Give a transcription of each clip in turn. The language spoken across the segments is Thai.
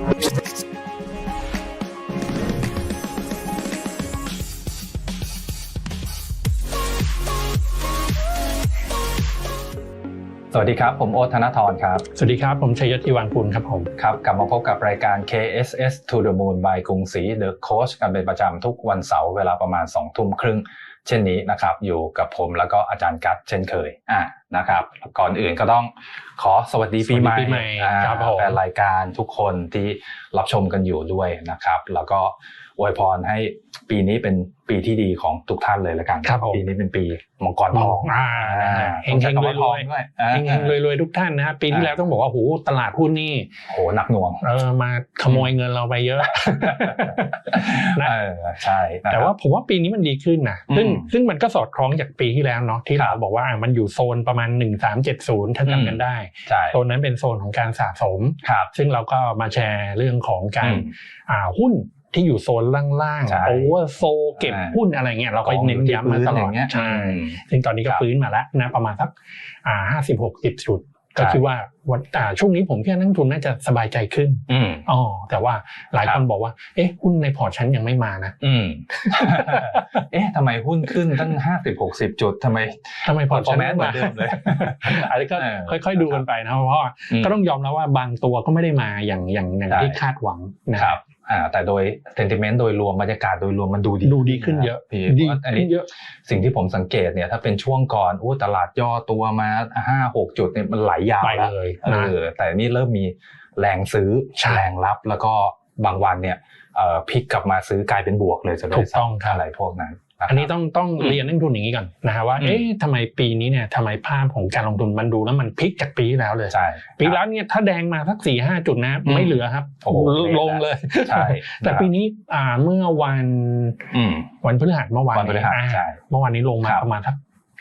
สวัสดีครับ ผมโอ๊ตธนทรครับ สวัสดีครับ ผมชัยยศทีวันกุลครับผม ครับ กลับมาพบกับรายการ KSS to the Moon by กรุงศรี The Coach กันเป็นประจำทุกวันเสาร์เวลาประมาณ2ทุ่มครึ่ง เช่นนี้นะครับอยู่กับผมแล้วก็อาจารย์กัตเช่นเคยอะนะครับก่อนอื่นก็ต้องขอสวัสดีปีใหม่สวัสดีปีใหม่อ่าครับผมแฟนรายการทุกคนที่รับชมกันอยู่ด้วยนะครับ แล้วก็ อวยพรให้ปีนี้เป็นปีที่ดีของทุกท่านเลยละกันครับผมปีนี้เป็นปีมังกรทองอ่านะฮะเฮงๆต้องใช้คำว่ารทอวงยด้วยๆเฮงๆรวยๆทุกท่านนะฮะปีที่แล้วต้องบอกว่าโอ้โหตลาดหุ้นนี่โหหนักหน่วงเออมาขโมยเงินเราไปเยอะนะเออใช่นะครับแต่ว่าผมว่าปีนี้มันดีขึ้นนะอืมซึ่งซึ่งมันก็สอดคล้องจากปีที่แล้วเนาะที่ครัเราบบอกว่าอะมันอยู่โซนประมาณ 1370ถ้าอืมจำกันได้ใช่โซนนั้นเป็นโซนของการสะสมครับซึ่งเราก็มาแชร์เรื่องของการอืมอ่าหุ้น ที่อยู่โซนล่างใช่ๆโอเวอร์โซเก็บอ่าหุ้นอะไรเงี้ยเราก็เน้นย้ำมาตลอดย่างเงี้ยใช่ซึ่งตอนนี้ก็ครับฟื้นมาแล้วนะประมาณสักอ่าห้าสิบหกสิบจุด ก็ใช่ คิดว่าวันอ่าช่วงนี้ผมคิดว่านักลงทุนน่าจะสบายใจขึ้นอืม อ๋อแต่ว่าหลายครับคนบอกว่าเอ๊ะหุ้นในพอร์ตฉันยังไม่มานะอืม เอ๊ะทำไมหุ้นขึ้นตั้งห้าสิบหกสิบจุดทำไม ทำไมพอร์ตฉันไม่ performance เหมืมาอนเดิมเลย อันนี้ก็เออค่อยๆดูกันไปนะเพราะว่าอืมก็ต้องยอมแล้วว่าบางตัวก็ไม่ได้มาอย่างอย่างอย่างใช่ที่คาดหวังนะคครัรับบ อ่าแต่โดย sentiment โดยรวมบรรยากาศโดยรวมมันดูดีดูดีขึ้นเยอะพี่ดีเพราะอันขึ้นี้นเยอะสิ่งที่ผมสังเกตเนี่ยถ้าเป็นช่วงก่อนอู้ตลาดย่อตัวมาห้าหกจุดเนี่ยมันไหลยาวไปแล้วเลยเอนะอแต่นี่เริ่มมีแรงซื้อใช่แรงรับแล้วก็บางวันเนี่ยเอ่อพลิกกลับมาซื้อกลายเป็นบวกเลยจะได้ถูกต้องครับอะไรพวกนั้นนะครับ อันนี้ต้องต้องอืมเรียนนักลงทุนอย่างนี้ก่อนนะฮะว่าอืมเอ๊ะทำไมปีนี้เนี่ยทำไมภาพของการลงทุนมันดูแล้วมันพลิกจากปีที่แล้วเลยใช่ปีแล้วเนี่ยถ้าแดงมาสักสี่ห้าจุดนะอืมไม่เหลือครับโอ้โหลงเลยใช่แต่นะครับปีนี้อ่าเมื่อวันอืมวันพฤหัสเมื่อวานวันพฤหัสอ่าใช่เมื่อวานนี้ลงมาครับประมาณสัก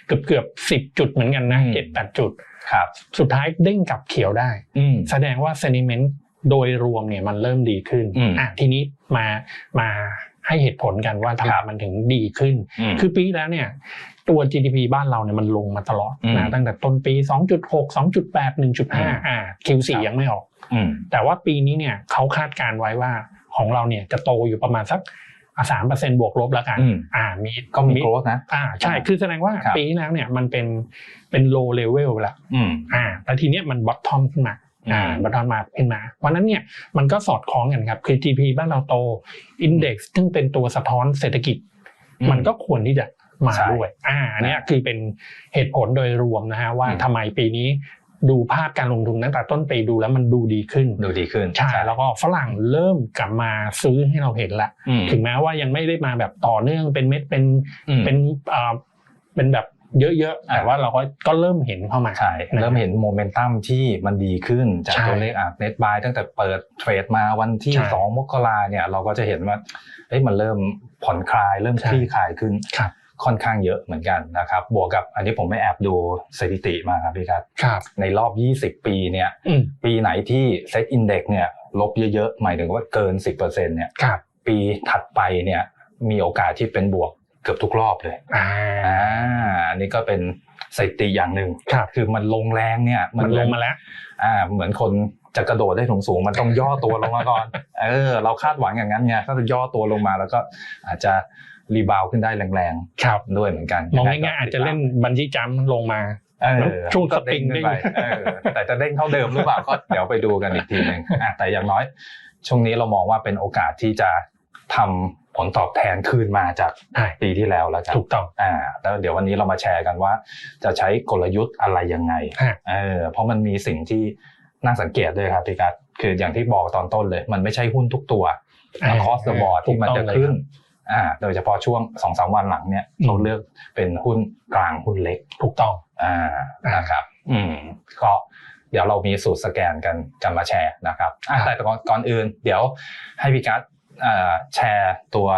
เกือบเกือบสิบจุดเหมือนกันนะอืมเจ็ดแปดจุดครับ สุดท้ายเด้งกลับเขียวได้อืมแสดงว่า sentiment โดยรวมเนี่ยมันเริ่มดีขึ้นอืมอะทีนี้มามา ให้เหตุผลกันว่าทำไมครับมันถึงดีขึ้นมคือปีที่แล้วเนี่ยตัว GDP บ้านเราเนี่ยมันลงมาตลอดอืมนะตั้งแต่ต้นปี 2.6 2.8อืม1.5อ่า Q4 ครับยังไม่ออกอืมแต่ว่าปีนี้เนี่ยเขาคาดการณ์ไว้ว่าของเราเนี่ยจะโตอยู่ประมาณสักสามเปอร์เซ็นบวกลบแล้วกันอืมอ่า มีก็มีโกรธนะ อ่า ใช่ คือแสดงว่าครับปีที่แล้วเนี่ยมันเป็นเป็น low level ไปแล้วอืมอ่าแล้วทีเนี้ยมัน bottom ขึ้นมา อ่าอืมบอททอมมาขึ้นมาวันนั้นเนี่ยมันก็สอดคล้องกันครับคือ GDP บ้านเราโต Index ซึ่งเป็นตัวสะท้อนเศรษฐกิจ มันก็ควรที่จะมาใช่ด้วย อ่าอันเนี้ยคือเป็นเหตุผลโดยรวมนะฮะว่าอืมทำไมปีนี้ดูภาพการลงทุนตั้งแต่ต้นปีดูแล้วมันดูดีขึ้น ดูดีขึ้น ใช่ แล้วก็ฝรั่งเริ่มกลับมาซื้อให้เราเห็นละอืมถึงแม้ว่ายังไม่ได้มาแบบต่อเนื่องเป็นเม็ดเป็นอืมเป็นอ่าเป็นแบบ เยอะๆแต่อ่าว่าเราก็ก็เริ่มเห็นเข้ามาใช่นะเริ่มเห็นโมเมนตัมที่มันดีขึ้นจากใช่ตัวเลขอะเน็ตบายตั้งแต่เปิดเทรดมาวันที่ใช่2 มกราเนี่ยเราก็จะเห็นว่าเอ้ยมันเริ่มผ่อนคลาย เริ่มใช่คลี่คลายขึ้นครับค่อนข้างเยอะเหมือนกันนะครับ บวกกับอันนี้ผมไม่แอบดูสถิติมาครับพี่ครับครับในรอบ 20 ปีเนี่ยอืมปีไหนที่เซ็ตอินเด็กเนี่ยลบเยอะๆ หมายถึงว่าเกิน 10%เนี่ยครับปีถัดไปเนี่ยมีโอกาสที่เป็นบวก เกือบทุกรอบเลยอ่าอ่าอันนี้ก็เป็นสถิติอย่างหนึ่งครับคือมันลงแรงเนี่ย มันลงมาแล้ว อ่า เหมือนคนจะกระโดดได้สูงสูงๆมันต้องย่อตัวลงมาก่อน เออ เราคาดหวังอย่างนั้นไงก็จะย่อตัวลงมาแล้วก็อาจจะรีบาวขึ้นได้แรงครับๆด้วยเหมือนกันมองง่ายๆอาจจะเล่นบันจี้จัมป์ลงมาเออช่วงก็สปริงขึ้นไปได้อยู่เออแต่จะเด้งเท่าเดิมหรือเปล่าก็เดี๋ยวไปดูกันอีกทีหนึ่งอะแต่อย่างน้อย ช่วงนี้เรามองว่าเป็นโอกาสที่จะ ทำผลตอบแทนคืนมาจากใช่ปีที่แล้วแล้วกันถูกต้องอ่าแล้วเดี๋ยววันนี้เรามาแชร์กันว่า จะใช้กลยุทธ์อะไรยังไงฮะเออเพราะมันมีสิ่งที่น่าสังเกตด้วยครับพี่กัสคืออย่างที่บอกตอนต้นเลย มันไม่ใช่หุ้นทุกตัวแล้วคอสบอร์ดที่มันจะขึ้นอ่าโดยเฉพาะช่วงสองสามวันหลังเนี่ยเราเลือกเป็นหุ้นกลางหุ้นเล็กถูกต้องอ่านะครับ อืมก็เดี๋ยวเรามีสูตรสแกนกันจะมาแชร์นะครับอะครับแต่ก่อนก่อนอื่น เดี๋ยวให้พี่กัสอ่า แชร์ตัว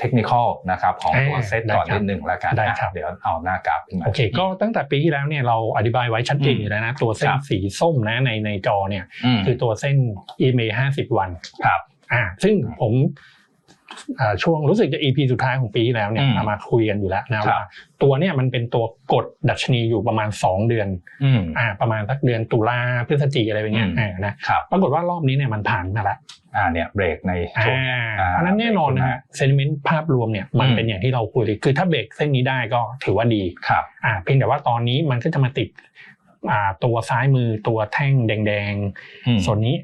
เทคนิคนะครับของตัวอ่าเซตก่อนได้ครับนิดหนึ่งแล้วกันได้อะครับเดี๋ยวเอาหน้ากราฟขึ้นมาโอเคก็ตั้งแต่ปีที่แล้วเนี่ยเราอธิบายไว้ชัดเจนอยู่แล้วนะตัวเส้คนรับสีส้มนะในในจอเนี่ยอืมคือตัวเส้น EMA 50 วันครับอ่าซึ่งผมอ่าช่วงรู้สึกจะ EP สุดท้ายของปีที่แล้วเนี่ยอืมเอามาคุยกันอยู่แล้วนะครัว่าบตัวเนี่ยมันเป็นตัวกดดัชนีอยู่ประมาณ 2 เดือนอืมอ่าประมาณสักเดือนตุลาพฤศจิกอะไรอย่างเงี้ยอืมอ่านะครับปรากฏว่ารอบนี้เนี่ยมันผ่านมาแล้ว อ่าเนี่ยเบรกในอ่าช่วงอ่าเพราะฉะนั้นแน่นอนนะฮะเซนิเมนต์ภาพรวมเนี่ยมันอืมเป็นอย่างที่เราคุยเลยคือถ้าเบรกเส้นนี้ได้ก็ถือว่าดีครับอ่าเพียงแต่ว่าตอนนี้มันก็จะมาติดอ่าตัวซ้ายมือตัวแท่งแดงอืมๆส่วนนี้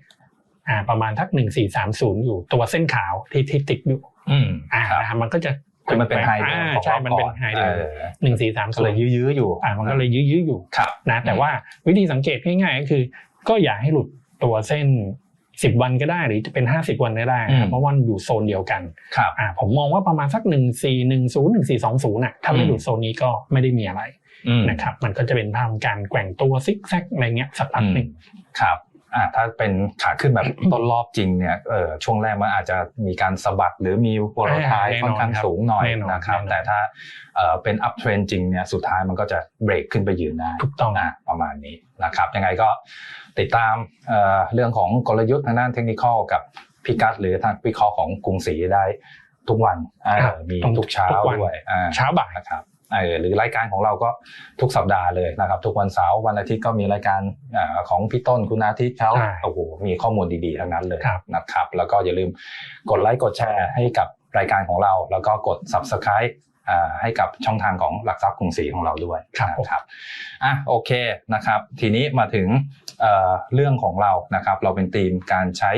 อ่าประมาณทักหนึ่งสี่สามศูนย์อยู่ตัวเส้นขาวที่ที่ติดอยู่อืมอ่าครับนะครับมันก็จะคือมันเป็นไฮเดิอ่ามของใช่รอบมันเป็นก่อนไฮเดิมเออหนึ่งสี่สามก็ศูเลนยย์ยื้อๆอยู่ อ่า มันก็เลยยื้อๆอยู่ครับนะ แต่ว่าวิธีสังเกตง่ายๆก็คือ ก็อย่าให้หลุดตัวเส้น สิบวันก็ได้หรือจะเป็นห้าสิบวันก็ได้อืนะมเพราะว่ามันอยู่โซนเดียวกันครับอ่าผมมองว่าประมาณสักหนึ่งสี่หนึ่งศูนย์หนึ่งสี่สองศูนย์อะถ้าไม่อืมหลุดโซนนี้ก็ไม่ได้มีอะไรอืมนะครับมันก็จะเป็นภาพของการแกว่งตัวซิกแซกอะไรเงี้ยสักพักหนึ่งครับอ่า ถ้าเป็นขาขึ้นแบบต้นรอบจริงเนี่ยเออช่วงแรกมันอาจจะมีการสะบัดหรือมีวอลทายแน่นอนค่อนข้างครับสูงหน่อยแน่นอนนะครับแน่นอนแต่ถ้าเอ่อเป็นอัพเทรนจริงเนี่ยสุดท้ายมันก็จะเบรกขึ้นไปยืนได้ถูกต้องอะประมาณนี้นะครับ ยังไงก็ติดตามเอ่อเรื่องของกลยุทธ์ทางด้านเทคนิคกับพิกัดหรือทางวิเคราะห์ของกรุงศรีได้ทุกวันอ่าครับมีต้องทุกเช้าทุกวันด้วยอ่าเช้าบ่ายนะครับเออ หรือรายการของเราก็ทุกสัปดาห์เลยนะครับ ทุกวันเสาร์วันอาทิตย์ก็มีรายการอาของพี่ต้นคุณอาทิตย์เขาอ่าโอ้โหมีข้อมูลดีๆทั้งนั้นเลยครับนะครับ แล้วก็อย่าลืมกดไลค์กดแชร์ให้กับรายการของเรา แล้วก็กด subscribe อ่าให้กับช่องทางของหลักทรัพย์กรุงศรีของเราด้วยครับผมนะครับอะโอเคนะครับ ทีนี้มาถึงเอ่อเรื่องของเรานะครับ เราเป็นทีมการใช้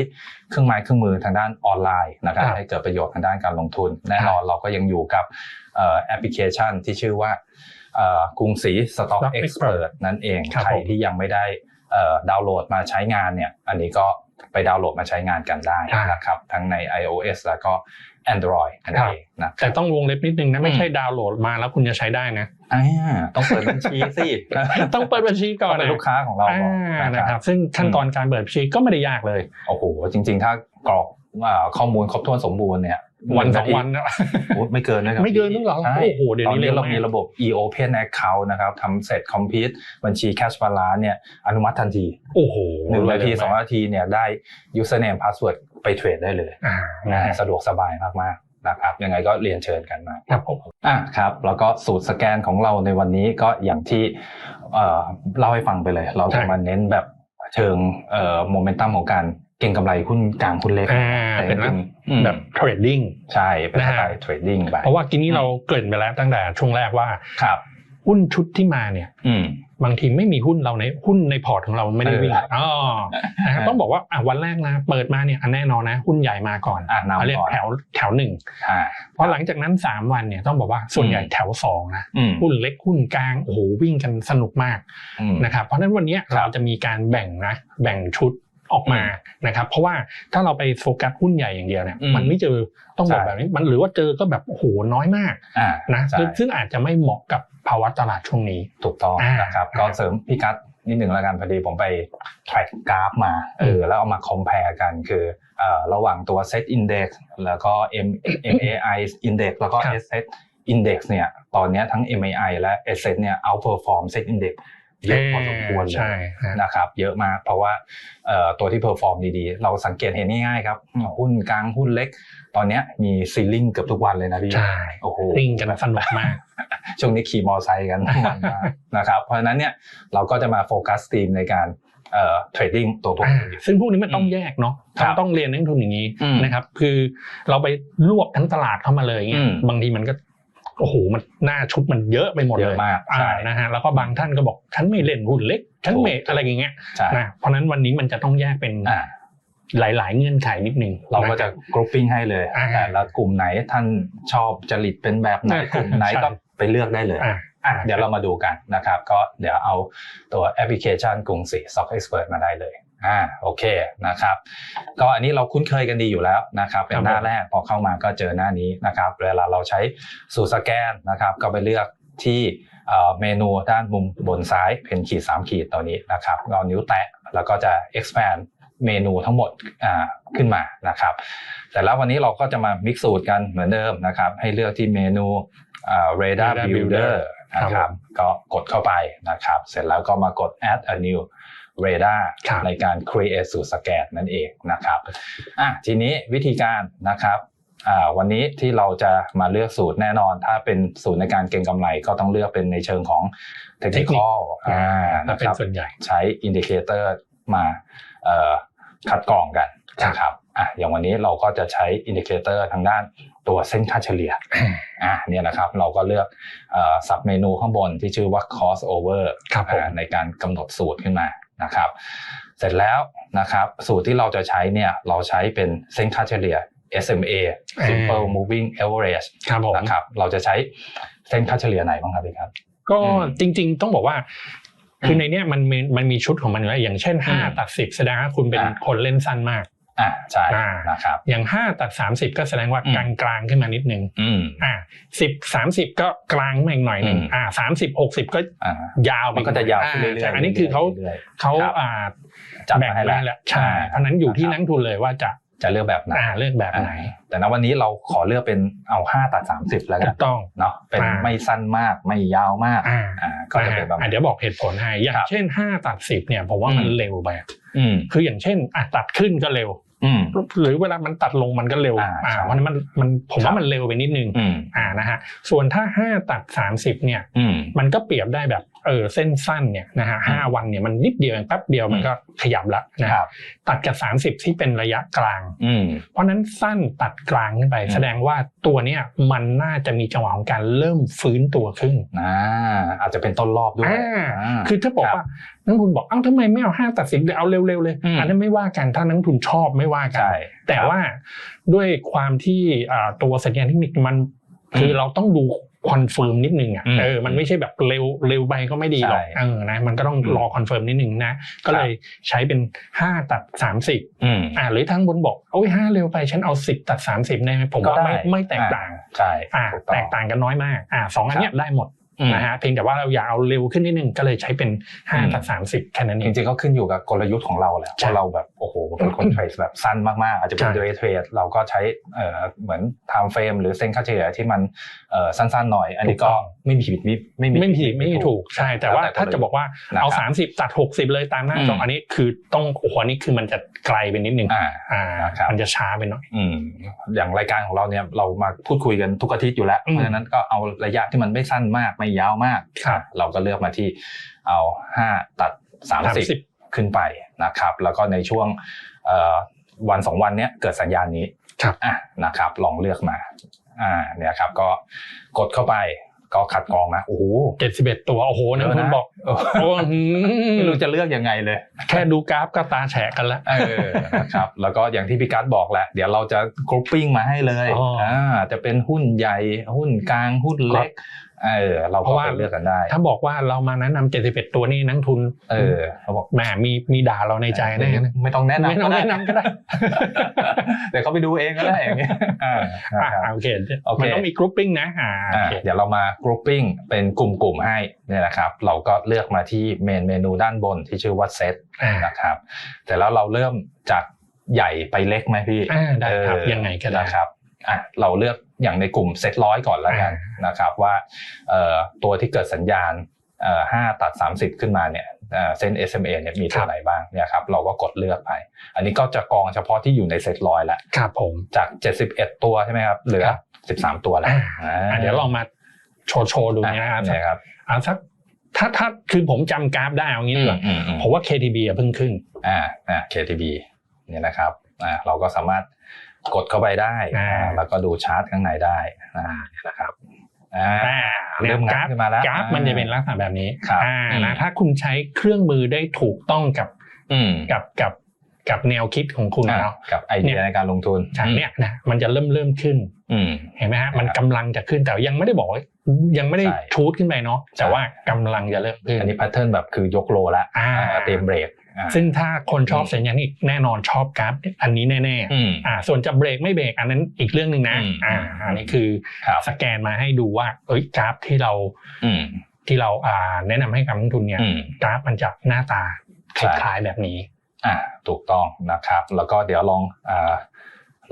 เครื่องไม้เครื่องมือทางด้านออนไลน์นะครับครับให้เกิดประโยชน์ทางด้านการลงทุน แน่นอนเราก็ยังอยู่กับเอ่อ แอปพลิเคชันที่ชื่อว่าเอ่อกรุงศรี Stock Stock Expert Expert นั่นเองครับใครผมที่ยังไม่ได้เอ่อดาวน์โหลดมาใช้งานเนี่ยอันนี้ก็ไปดาวน์โหลดมาใช้งานกันได้ครับนะครับทั้งใน iOS แล้วก็ Android นั่นครับเองนะคแต่รับต้องวงเล็บนิดนึงนะไม่อืมใช่ดาวน์โหลดมาแล้วคุณจะใช้ได้นะอ่าต้องเปิดบัญชีสิต้องเปิดบัญชีก่อนต้องเป็นนะลูกค้าของเราอ่าก่อนนะนะคครัรับบซึ่งขั้นตอนการเปิดบัญชีก็ไม่ได้ยากเลยโอ้โหจริง ๆ ถ้ากรอกอ่าข้อมูลครบถ้วนสมบูรณ์เนี่ย วันสองาทีวันนะโอ้ไม่เกินนะครับไม่เกินด้วยเหรอใช่โอ้โหเดี๋ยวนี้ตอนนี้เร็วเรามากมีระบบ e-open account นะครับทำเสร็จ complete บัญชี cash balance เนี่ยอนุมัติทันทีโอ้โหหนึ่งนาทีเร็วมกสองนาทีเนี่ยได้ username password ไปเทรดได้เลยอ่านะนะฮะสะดวกสบายมากๆนะครับยังไงก็เรียนเชิญกันมาครับผมอะครับ แล้วก็สูตรสแกนของเราในวันนี้ก็อย่างที่เอ่อเล่าให้ฟังไปเลย เราจะมาเน้นแบบเชิงเอ่อโมเมนตัมของการ เก็งกำไรหุ้นกลางหุ้นเล็กอ่าแต่เป็นจริงๆอืมแบบเทรดดิ้งใช่เป็นสไตนะฮะล์เทรดดิ้งไปเพราะว่ากินนี้เราเกริ่นไปแล้วตั้งแต่ช่วงแรกว่าครับหุ้นชุดที่มาเนี่ยอืมบางทีไม่มีหุ้นเราในหุ้นในพอร์ตของเราไม่ได้วิ่งเอออ๋อนะครับต้องบอกว่าอะวันแรกนะเปิดมาเนี่ยอันแน่นอนนะ หุ้นใหญ่มาก่อนอะนำเขาเรียกก่อนแถวแถวหนึ่งอ่าพอหลังจากนั้นสามวันเนี่ยต้องบอกว่าส่วนใหญ่อืมแถวสองนะอืมหุ้นเล็กหุ้นกลางโอ้โหวิ่งกันสนุกมากอืมนะครับเพราะฉะนั้นวันเนี้ยครับเราจะมีการแบ่งนะแบ่งชุด ออกมาอืมนะครับเพราะว่าถ้าเราไปโฟกัสหุ้นใหญ่อย่างเดียวเนี่ยอืมมันไม่เจอต้องบอกใช่แบบนี้มันหรือว่าเจอก็แบบโอ้โหน้อยมากอ่านะใช่ซึ่งซึ่งอาจจะไม่เหมาะกับภาวะตลาดช่วงนี้ถูกต้องอ่านนะครับอ่าก็เสริมพี่กัดนิดหนึ่งแล้วกันพอดีผมไป track กราฟมาเออแล้วเอามา compare กันคือเอ่อระหว่างตัว set index แล้วก็ M MAI index แล้วก็ครับ S index เนี่ยตอนเนี้ยทั้ง MAI และ S เนี่ย outperform set index เยอะพอสมควรเลใช่ยฮะนะครับเยอะมากเพราะว่าเอ่อตัวที่เพอร์ฟอร์มดีๆ เราสังเกตเห็นง่ายๆครับหุ้นกลางหุ้นเล็ก ตอนเนี้ยมีซีลิงเกือบทุกวันเลยนะพี่ใช่โอ้โหวิ่งกันสนุกมาก ช่วงนี้ขี่มอไซค์กันมันมากนะครับเพราะฉะนั้นเนี่ยเราก็จะมาโฟกัสทีมในการเอ่อเทรดดิ้งตัวพวกอ่านี้ซึ่งพวกนี้มันต้องแยกเนาะครับต้องต้องเรียนนักลงทุนอย่างนี้อืมนะครับ คือเราไปรวบทั้งตลาดเข้ามาเลยเงี้อืยมบางทีมันก็ โอ้โหมันหน้าชุดมันเยอะไปหมดเยเลอะยมากอ่าใช่ นะฮะแล้วก็บางท่านก็บอกฉันไม่เล่นหุ้นเล็กฉันไม่ถูก อะไรอย่างเงี้ยใช่นะเพราะฉะนั้นวันนี้มันจะต้องแยกเป็นอ่าหลาย ๆ เงื่อนไขนิดนึงเราก็นคจะบกรุ๊ปปิ้งให้เลยอ่าแต่ละกลุ่มไหนท่านชอบจริตเป็นแบบไหนอ่ากลุ่มไหนใช่ ก็ไปเลือกได้เลย อ่า อะเดี๋ยวเรามาดูกันนะครับ ก็เดี๋ยวเอาตัวแอปพลิเคชันกรุงศรี Stock Expert มาได้เลย อ่าโอเคนะครับก็อันนี้เราคุ้นเคยกันดีอยู่แล้วนะครับเป็นหน้าแรกพอเข้ามาก็เจอหน้านี้นะครับเวลาเราใช้สูตรสแกนนะครับก็ไปเลือกที่เอ่อเมนูด้านมุมบนซ้ายเป็นขีด3ขีดตัวนี้นะครับก็เอานิ้วแตะแล้วก็จะ expand เมนูทั้งหมดอ่าขึ้นมานะครับแต่แล้ววันนี้เราก็จะมา mix สูตรกันเหมือนเดิมนะครับ ให้เลือกที่เมนูอ่า radar Radar builder Builder นะครับก็กดเข้าไปนะครับ เสร็จแล้วก็มากด add a new radar ครับในการ create สูตรสแกนนั่นเองนะครับอะทีนี้วิธีการนะครับอ่าวันนี้ที่เราจะมาเลือกสูตรแน่นอน ถ้าเป็นสูตรในการเก็งกำไรก็ต้องเลือกเป็นในเชิงของเทคนิคอลอ่าถ้านะเป็คนรับส่วนใหญ่ใช้อินดิเคเตอร์มาเอ่อคัดกรองกันครับนะครับอะอย่างวันนี้เราก็จะใช้อินดิเคเตอร์ทางด้านตัวเส้นค่าเฉลี่ยอะเนี่ยนะครับเราก็เลือกเอ่อสับเมนูข้างบนที่ชื่อว่า cost over ครับผมอ่าในการกำหนดสูตรขึ้นมา นะครับ เสร็จแล้วนะครับสูตรที่เราจะใช้เนี่ยเราใช้เป็นเส้นค่าเฉลี่ย SMA Simple Moving Average ครับผมนะครับเราจะใช้เส้นค่าเฉลี่ยไหนบ้างครับพี่ครับ ก็อืมจริงๆต้องบอกว่าอืมคือในเนี้ยมันมีมันมีชุดของมันอยู่แล้วอย่างเช่นอืม5ตัด 10 แสดงว่าคุณเป็นอ่าคนเล่นสั้นมาก อะใช่อ่านะครับอย่าง 5 ตัด 30 ก็แสดงว่าอืมกลางกลางๆขึ้นมานิดนึงอืมอ่า10 30ก็กลางมาอีกหน่อยหนึ่งอืมอ่า30 60ก็อ่ายาวไปมันก็จะยาวขึ้นเรื่อยๆใช่อันนี้คือเขารื่อยเขาครับอ่าๆจัดแบ่งมาให้ไว้แล้วแล้วใช่เพราะฉะนั้นอยู่ที่นักลงทุนเลยว่าจะจะเลือกแบบไหนอ่าเลือกแบบไหนอ่าแต่ณวันนี้เราขอเลือกเป็นเอา5ตัด30 แล้วกัถูนกต้องเนาะเป็นอ่าไม่สั้นมากไม่ยาวมากอ่าอ่าก็จะเป็นแบบอะเดี๋ยวบอกเหตุผลให้อย่างครับเช่น 5 ตัด 10เนี่ยผมว่ามันอืมเร็วไปอืมคืออย่างเช่นอะตัดขึ้นก็เร็วอืม หรือเวลามันตัดลงมันก็เร็วอ่าอ่าใช่เพราะฉะนั้นมันมันผมครัว่าบมันเร็วไปนิดนึงอืมอ่านะฮะส่วนถ้า5ตัด30เนี่ยอืมมันก็เปรียบได้แบบ เออเส้นสั้นเนี่ยนะฮะอืมห้าวันเนี่ยมันนิดเดียวเองแป๊บเดียวมันก็ขยับละนะคครัรับบตัดกับ30ที่เป็นระยะกลางอืมเพราะฉะนั้นสั้นตัดกลางขึ้นไปอืมแสดงว่าตัวเนี้ยมันน่าจะมีจังหวะของการเริ่มฟื้นตัวขึ้นอ่าอาจจะเป็นต้นรอบด้วยอ่าอ่าคือถ้าบอกครับว่านักลงทุนบอกเอ้าทำไมไม่เอาห้าตัดสินเอาเร็วๆเลยอืมอันนั้นไม่ว่ากันถ้านักลงทุนชอบไม่ว่ากันใช่แต่ว่าด้วยความที่อ่าตัวสัญญาณเทคนิคมันคือเราต้องดู คอนเฟิร์มนิดนึงอะอืมเออมันไม่ใช่แบบเร็วเร็วไปก็ไม่ดีหรอกใช่เออนะมันก็ต้องอืมรอคอนเฟิร์มนิดนึงนะ ก็เลยใช้เป็น 5 ตัด 30อืมอ่าหรือทั้งบนบอกโอ้ยห้าเร็วไปฉันเอา 10 ตัด 30ได้ไหมผมว่าก็ได้ไม่ไม่แตกต่างใช่อ่าถูกต้องแตกต่างกันน้อยมากอ่าสองอันเนี้ยได้หมดอืม นะฮะเพียงแต่ว่าเราอยากเอาเร็วขึ้นนิดนึงก็เลยใช้เป็นอืม5ตัด30แค่นั้นเอจงริงๆก็ขึ้นอยู่กับกลยุทธ์ของเราแหละใช่ว่าเราแบบโอ้โหเป็นคนเทรดแบบสั้นมากๆ อาจจะเป็นใช่เดย์เทรดเราก็ใช้เอ่อเหมือน time frame หรือเส้นค่าเฉลี่ยที่มันเอ่อสั้นๆหน่อย อันนี้ก็ไม่มีผิดไม่ไม่มีไม่ผิดไม่มีถูกใช่ แต่ว่าแล้วแต่ถ้าจะบอกว่านะครับเอา 30 ตัด 60 เลยตามหน้าจอมอันนี้คือต้องโอ้โหอันนี้คือมันจะไกลไปนิดนึงอ่าอ่านะครับมันจะช้าไปหน่อยอืมอย่างรายการของเราเนี่ยเรามาพูดคุยกันทุกอาทิตย์อยู่แล้วอืมเพราะฉะนั้นก็เอาระยะที่มันไม่สั้นมากไม่ยาวมากครับเราก็เลือกมาที่เอาห้าตัดสามสิบ30 ขึ้นไปนะครับ แล้วก็ในช่วงเอ่อวันสองวันเนี้ยเกิดสัญญาณนี้ครับอะนะครับ ลองเลือกมาอ่าเนี่ยครับก็กดเข้าไปก็คัดกรองนะโอ้โห71ตัวโอ้โหนักลงทุนบอกเออโอ้หืมไม่รู้จะเลือกยังไงเลย แค่ดูกราฟก็ตาแฉะกันแล้วเออนะครับแล้วก็อย่างที่พี่กัสบอกแหละเดี๋ยวเราจะกรุ๊ปปิ้งมาให้เลยอ๋ออ่าจะเป็นหุ้นใหญ่หุ้นกลางหุ้นเล็ก เออเราเพก็ราะว่าไปเลือกกันได้ ถ้าบอกว่าเรามาแนะนำ71ตัวนี่นักลงทุน เออเขาบอกแหมมีมีด่าเราในใจแน่นะไม่ต้องแนะนำไม่ต้องก็ด้แนะนำก็ได้เดี๋ยวเขาไปดูเองก็ได้อย่างเงี้ยอ่าอ่านะครับโอเคโอเคมันต้องมีกรุ๊ปปิ้งนะอ่าโออ่าเคเดี๋ยวเรามากรุ๊ปปิ้งเป็นกลุ่มๆให้เนี่ยนะครับ เราก็เลือกมาที่เมนเมนูด้านบนที่ชื่อว่าเซตอ่านะครับแต่แล้วเราเริ่มจากใหญ่ไปเล็กไหมพี่อ่าได้ครับเออยังไงก็ได้นะครับอะเราเลือก อย่างในกลุ่มเซตร้อยก่อนแล้วกันอ่นะครับว่าเอ่อตัวที่เกิดสัญญาณเอ่อห้าตัด 30 ขึ้นมาเนี่ยเอ่อเส้น SMA เนี่ยมีตัวไหนบ้างเนี่ยครับเราก็กดเลือกไป อันนี้ก็จะกองเฉพาะที่อยู่ในเซตร้อยแล้วครับผมจาก 71 ตัวใช่ไหมครับเหลือครับ13 ตัวแล้วอ่าอ่าอะเดี๋ยวลองมาโชว์โชว์ดูอะนะครับเนี่ยครับอ่าสักถ้าถ้าคือผมจำกราฟได้เอางี้ดีกว่าอืมอืมผมว่า KTB อะเพิ่งขึ้นอ่าอ่า KTB เนี่ยนะครับอ่าเราก็สามารถ กดเข้าไปได้อ่าอ่าแล้วก็ดูชาร์ตข้างในได้อ่าเนี่ยนะครับอ่าอ่าเริ่มกงัราดฟขึ้นมาแล้วกราฟอ่ามัมันจะเป็นลักษณะแบบนี้ครับอ่าอืมนะถ้าคุณใช้เครื่องมือได้ถูกต้องกับอืมกับกับกับแนวคิดของคุณอ่าเนาะกับไอเดียในการลงทุนใช่เนี่ยนะมันจะเริ่มเริ่มขึ้นอืมเห็นไหมฮะมันครับกำลังจะขึ้นแต่ยังไม่ได้บอกว่ายังไม่ได้ใช่ชูดขึ้นไปเนาะแต่ใช่ว่ากำลังจะเริ่มขึ้นอันนี้แพทเทิร์นแบบคือยกโลแล้วอ่าอ่าเตรียมเบรกอ่า ซึ่งถ้าคนชอบอืมสัญญาณอีกแน่นอนชอบกราฟอันนี้แน่อืมๆอ่าส่วนจะเบรกไม่เบรกอันนั้นอีกเรื่องหนึ่งนะอืมอ่าอันนี้คือครับสแกนมาให้ดูว่าเอ้ยกราฟที่เราอืมที่เราอ่าแนะนำให้กับนักลงทุนเนี่ยอืมกราฟมันจะหน้าตาคใช่ล้ายๆแบบนี้อ่าถูกต้องนะครับ แล้วก็เดี๋ยวลองอ่า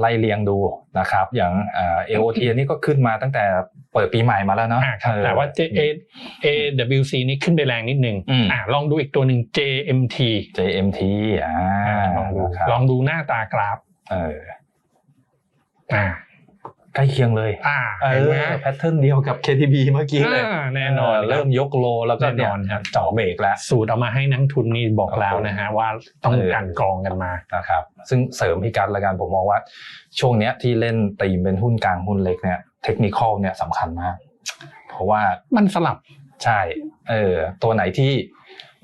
ไล่เรียงดูนะครับ อย่างอ่า AOT อันนี้ก็ขึ้นมาตั้งแต่เปิดปีใหม่มาแล้วเนาะอ่าครับเออแต่ว่า J A AWC นี่ขึ้นไปแรงนิดนึงอืมอ่าลองดูอีกตัวหนึ่ง JMT JMT อ่าอ่าลองดูนะครับลองดูหน้าตากราฟเอออ่า ใกล้เคียงเลยอ่าเอเห็นไหมอแพทเทิร์นเดียวกับ KTB เมื่อกี้เลยอ่าแน่นอนเเริ่มยกโลแล้วก็แน่นอนเยครับเจาะเบรกแล้ว สูตรเอามาให้นักทุนนี่บอกแล้วนะฮะว่าต้องเออกลันกรองกันมานะครับซึ่งเสริมพี่กัดละกันผมมองว่า ช่วงเนี้ยที่เล่นตีมเป็นหุ้นกลางหุ้นเล็กเนี่ยเทคนิคอลเนี่ยสำคัญมากเพราะว่ามันสลับใช่เออตัวไหนที่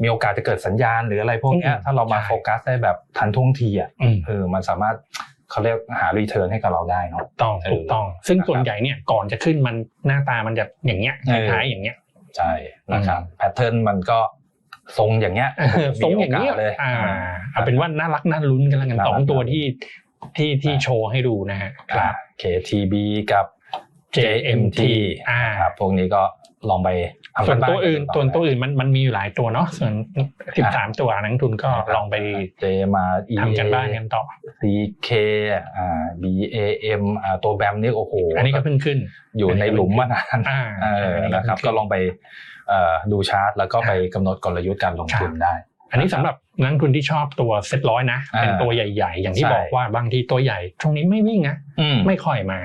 มีโอกาสจะเกิดสัญญาณหรืออะไรพวกเนี้ยอืมถ้าเรามาใช่โฟกัสได้แบบทันท่วงทีอะอืมเออมันสามารถ เขาเรียกหารีเทิร์นให้กับเราได้เนาะต้องเออถูกต้อง ซึ่งนะครับส่วนใหญ่เนี่ยก่อนจะขึ้นมันหน้าตามันจะอย่างเงี้ยคเออล้ายๆอย่างเงี้ยใช่นะครับแพทเทิร์นมันก็ทรงอย่างเงี้ยเออทรงอย่างนี้เงี้ยเลยอ่าเอาเป็นว่าน่ารักน่าลุ้นกันแล้วกันน่ารักสองตัวน่าลุ้นที่ที่ที่โชว์ให้ดูนะฮะอ่า KTB กับ JMT อ่าครับพวกนี้ก็ ลองไปทำส่กัวนนบ้างตัวอื่นต่ส่วนไปตัวอื่นมันมันมีอยู่หลายตัวเนาะส่วนสิบสามตัวนักทุนก็ลองไปเจมา EA ทำกันบ้านกันต่อ CK อ่า BAM อ่าตัวแบมนี่โอ้โหอันนี้ก็เพิ่งขึ้น อยู่ในหลุมมานานอ่าเออนะครับ ก็ลองไปเอ่อดูชาร์ตแล้วก็ไปกำหนดกลยุทธ์การลงทุนได้อันนี้สำหรับนักทุนที่ชอบตัวเซ็ตร้อยนะอ่าเป็นตัวใหญ่ ๆ อย่างที่ใช่บอกว่าบางทีตัวใหญ่ช่วงนี้ไม่วิ่งนะอืมไม่ค่อยมา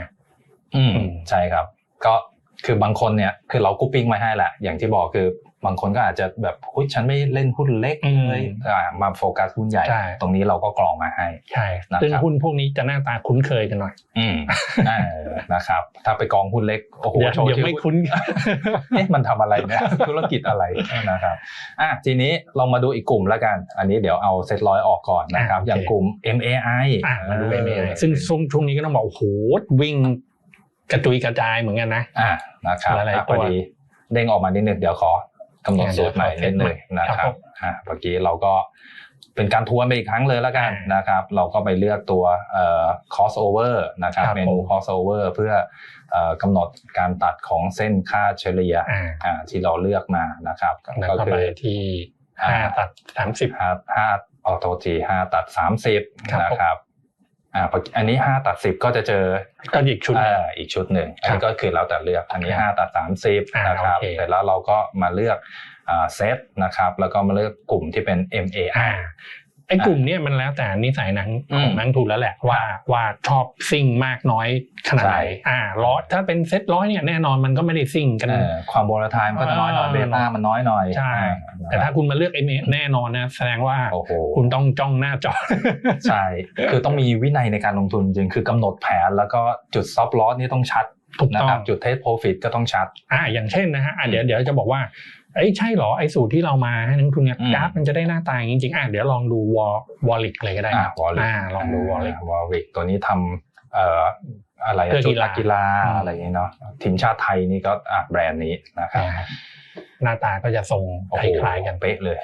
อืมอืมใช่ครับ ก็ คือบางคนเนี่ยคือเรากูปิ้งมาให้แหละอย่างที่บอกคือบางคนก็อาจจะแบบหุ้ยฉันไม่เล่นหุ้นเล็กเลยอ่ามาโฟกัสหุ้นใหญ่ใช่ตรงนี้เราก็กรองมาให้ใช่นะครับซึ่งหุ้นพวกนี้จะหน้าตาคุ้นเคยกันหน่อยอืมเออนะครับ ถ้าไปกองหุ้นเล็กโอ้โหเดี๋ยวโชว์เดี๋ยวชื่อไม่คุ้นเอ๊ะมันทำอะไรเนี่ยธุรกิจอะไรนะครับอะทีนี้ลองมาดูอีกกลุ่มแล้วกัน อันนี้เดี๋ยวเอาเซ็ตร้อยออกก่อนนะครับอะโอเคอย่างกลุ่ม MAI อะมาดูเออ MAI ซึ่งช่วงช่วงนี้ก็ต้องบอกโอ้โหวิ่ง กระจุยกระจายเหมือนกันนะอะนะครับหลายๆอะตัพวอดีเด้งออกมานิดนึงเดี๋ยวขอกำหนดสูตรใหม่นิดนึงนะคครัรับบผมอะเมื่อกี้เราก็เป็นการทวนไปอีกครั้งเลยแล้วกันอ่านนะครับ เราก็ไปเลือกตัวเอ่อ crossover นะครับครับเมนูผม crossover เพื่อเอ่อกำหนดการตัดของเส้นค่าเฉลี่ยอ่าอ่าที่เราเลือกมานะครับแล้วก็ก็คืไปอที่อ่าห้าตัดสามสิบห้าห้าออโตทีห้าตัดสามสิบครับนะครับ อ่าอันนี้ห้าตัดสิบก็จะเจอก็อีกชุดหนึ่งเอ่ออีกชุดหนึ่งอันครันี้บก็คือแล้วแต่เลือกอันนี้ครับห้าตัดสามสิบอ่านะครับโอเคเสร็จแล้วเราก็มาเลือกอ่าเซตนะครับแล้วก็มาเลือกกลุ่มที่เป็น MAI อ่า ไอ้กลุ่มเนี้ยมันแล้วแต่นิสัยนังอืมของนักทุนแล้วแหละว่าว่าชอบซิ่งมากน้อยขนาดไหนใช่อ่าร้อยถ้าเป็นเซ็ตร้อยเนี่ยแน่นอนมันก็ไม่ได้ซิ่งกันเอ่อความโบราทายมันก็จะน้อยหน่อยเออเบต้ามันน้อยหน่อยใช่อ่าแต่ถ้าคุณมาเลือกไอ้เนี่ยแน่นอนนะแสดงว่าโอ้โหคุณต้องจ้องหน้าจอใช่คือต้องมีวินัยในการลงทุนจริงคือกำหนดแผนแล้วก็จุด stop loss นี่ต้องชัดถูกนะต้องครับจุด take profit ก็ต้องชัดอ่าอย่างเช่นนะฮะอะเดี๋ยวเดี๋ยวจะบอกว่า เอ้ยใช่เหรอไอ้สูตรที่เรามาให้นักทุนเนี่ยอืมกราฟมันจะได้หน้าตาอย่างนี้จริงๆอะเดี๋ยวลองดูวอลวอลลิกเลยก็ได้อ่าครับวอลลิอ่าลองดูวอลลิกวอลลิกตัวนี้ทำเอ่ออะไรอะเพื่อชุกีดฬานักกีฬาอืมอะไรอย่างนี้เนาะทีมชาติไทยนี่ก็อะแบรนด์นี้นะครับอ่าหน้าตาก็จะทรงโอ้คโหล้ายๆกันเป๊ะเลย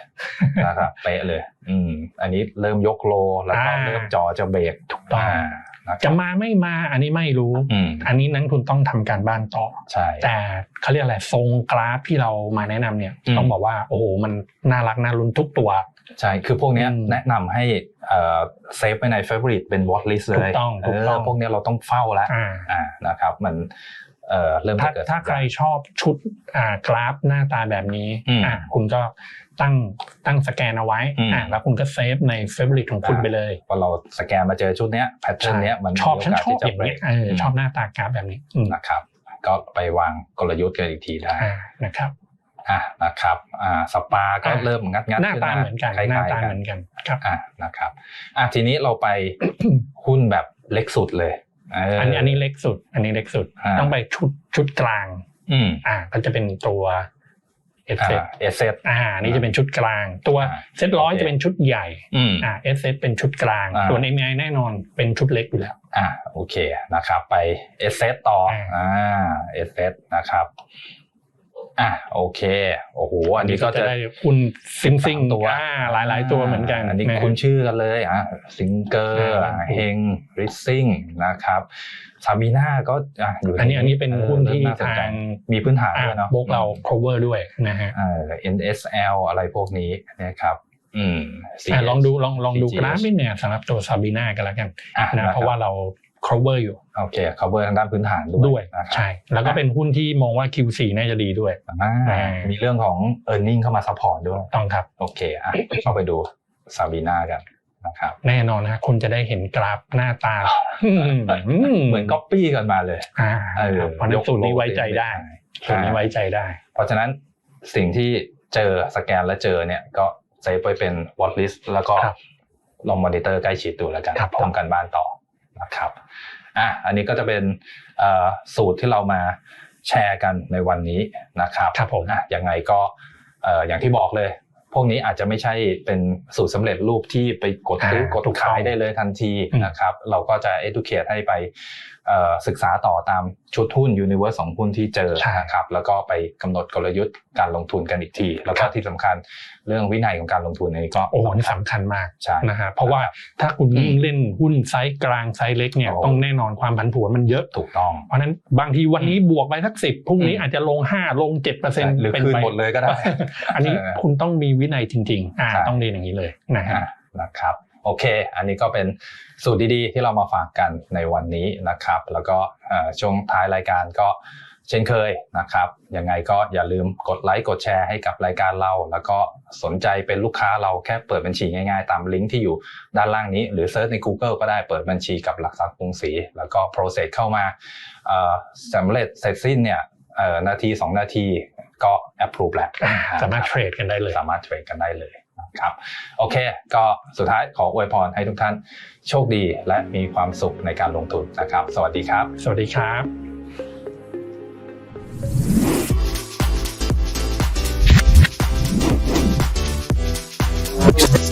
นะครับเป๊ะเลย อืมอันนี้เริ่มยกโลแล้วก็อ่าเริ่มจอจะเบรกถูกต้องานะครับ จะมาไม่มาอันนี้ไม่รู้อืมอันนี้นักทุนต้องทำการบ้านต่อใช่แต่เขาเรียกอะไรทรงกราฟที่เรามาแนะนำเนี่ยอืมต้องบอกว่าโอ้โหมันน่ารักน่าลุ้นทุกตัวใช่คือพวกเนี้ยอืมแนะนำให้เอ่อเซฟไว้ใน favorite เป็น watch list เลยถูกต้องถูกต้องเพวกเนี้ยเราต้องเฝ้าแล้วอ่าอ่านะครับมันเอ่อเริ่มถ้าจะเกิดถ้าใครชอบชุดอ่ากราฟหน้าตาแบบนี้อืมอ่าคุณก็ ตั้งตั้งสแกนเอาไว้อืมอ่าแล้วคุณก็เซฟในเฟเวอร์ของคุณไปเลยพอเราสแกนมาเจอชุดเนี้ยแพทเทิร์นเนี้ยมันชอบมีฉันโกาสชอบที่จะอย่างเงี้ย break เออชอบหน้าตากราฟแบบนี้อืมนะครับก็ไปวางกลยุทธ์กันอีกทีได้อ่านะครับอะนะครับอ่าสปาก็อะเริ่มงัดงัดหน้าตาเหมือนกันคล้ายหน้าๆตากัเหมือนกันครับอะนะครับอะทีนี้เราไปหุ้นแบบเล็กสุดเลยเอันนี้อันนี้เล็กสุด อันนี้เล็กสุดอ่าต้องไปชุดชุดกลาง อืมอ่าก็จะเป็นตัว เอสอ่าเซเอเซอ่านี่จะเป็นชุดกลาง ตัวอ่าเซตร้อยโอเคจะเป็นชุดใหญ่อืมอ่าเอสเซเป็นชุดกลางอ่าส่วนเอ็มไอแน่นอนเป็นชุดเล็กอยู่แล้วอะโอเคนะครับไปเอเซต่ออ่าอ่าเอเซนะครับ อะโอเคโอ้โหอันนี้ก็จะได้หุ้นซิงซิงสามตัวอ่าหลายหลายๆตัวเหมือนกันอันนี้ะฮะคุ้นชื่อกันเลยอะซิงเกอร์อ่าเฮงริซซิ่งนะครับซาบีนาก็อะอยู่ใอันนี้อันนี้เป็นหุ้นที่เริ่มน่สนใจทางมีพื้นฐานอ่าด้วยเนาะโบกเรา cover ด้วยนะฮะเอ่อ NSL อะไรพวกนี้นะครับอืมอ่า CH ลองดูลองลองดู CGH กราฟนิดเนี่ยสำหรับตัวซาบีนากันแล้วกันอะนะคบเพราะว่าเรา cover อยู่โอเค cover ทางด้านพื้นฐานด้วยด้วยนะครับใช่ แล้วก็เป็นหุ้นที่มองว่า Q4 น่าจะดีด้วยอ่าอ่ามีมีเรื่องของ e a r n i n g เข้ามาซัพพอร์ตด้วยต้องครับ โอเคอะเข้าไปดูซาบีนากันนะครับแน่นอนนะคุณจะได้เห็นกราฟหน้าตา เหมือนก๊อปปี้กันมาเลยอ่าเออเพราะฉะนั้นสูตรนี้ไว้ใจได้สูตรนี้ไว้ใจได้ เพราะฉะนั้นสิ่งที่เจอสแกนและเจอเนี่ยก็เซฟไปเป็นวอตลิสแล้วก็ครับลองมอนิเตอร์ใกล้ชิดดูแล้วกันครับผมทำกันบ้านต่อ นะครับอะอันนี้ก็จะเป็นเอ่อสูตรที่เรามาแชร์กันในวันนี้นะครับครับผมอะยังไงก็เอ่ออย่างที่บอกเลย พวกนี้อาจจะไม่ใช่เป็นสูตรสำเร็จรูปที่ไปกดซื้ออ่ากดถูกต้องขายได้เลยทันทีอืมนะครับ เราก็จะ educate ให้ไปเอ่อศึกษาต่อตามชุดหุ้น universe ของหุ้นที่เจอใช่นะครับ แล้วก็ไปกำหนดกลยุทธ์การลงทุนกันอีกที แล้วก็ครับที่สำคัญเรื่องวินัยของการลงทุนอันนี้ก็โอ้โหนี่สำคัญมากใช่นะฮะเพราะว่าถ้าคุณยิ่งเล่นหุ้นไซส์กลางไซส์เล็กเนี่ยโอ้ต้องแน่นอนความผันผวนมันเยอะถูกต้อง เพราะฉะนั้นบางทีวันนี้บวกไปสักสิบพรุ่งนี้อืมอาจจะลงห้าลงเจ็ดเปอร์เซ็นต์หรือเป็นคืนไปหมดเลยก็ได้ อันนี้เออคุณต้องมีวินัยจริงๆอ่าใช่ต้องเรียนอย่างนี้เลยนะฮะอะนะครับโอเค อันนี้ก็เป็นสูตรดีๆ ที่เรามาฝากกันในวันนี้นะครับ แล้วก็เอ่อช่วงท้ายรายการก็เช่นเคยนะครับ ยังไงก็อย่าลืมกดไลค์กดแชร์ให้กับรายการเรา แล้วก็สนใจเป็นลูกค้าเราแค่เปิดบัญชีง่ายๆ ตามลิงก์ที่อยู่ด้านล่างนี้ หรือเซิร์ชใน Google ก็ได้เปิดบัญชีกับหลักทรัพย์กรุงศรีแล้วก็ process เข้ามาเอ่อสำเร็จเสร็จสิ้นเนี่ยเอ่อ นาที 2 นาทีก็ approve แล้วอ่าสามารถเทรดกันได้เลย สามารถเทรดกันได้เลยนะครับโอเค ก็สุดท้ายขออวยพรให้ทุกท่านโชคดีและมีความสุขในการลงทุนนะครับ สวัสดีครับ สวัสดีครับ Thank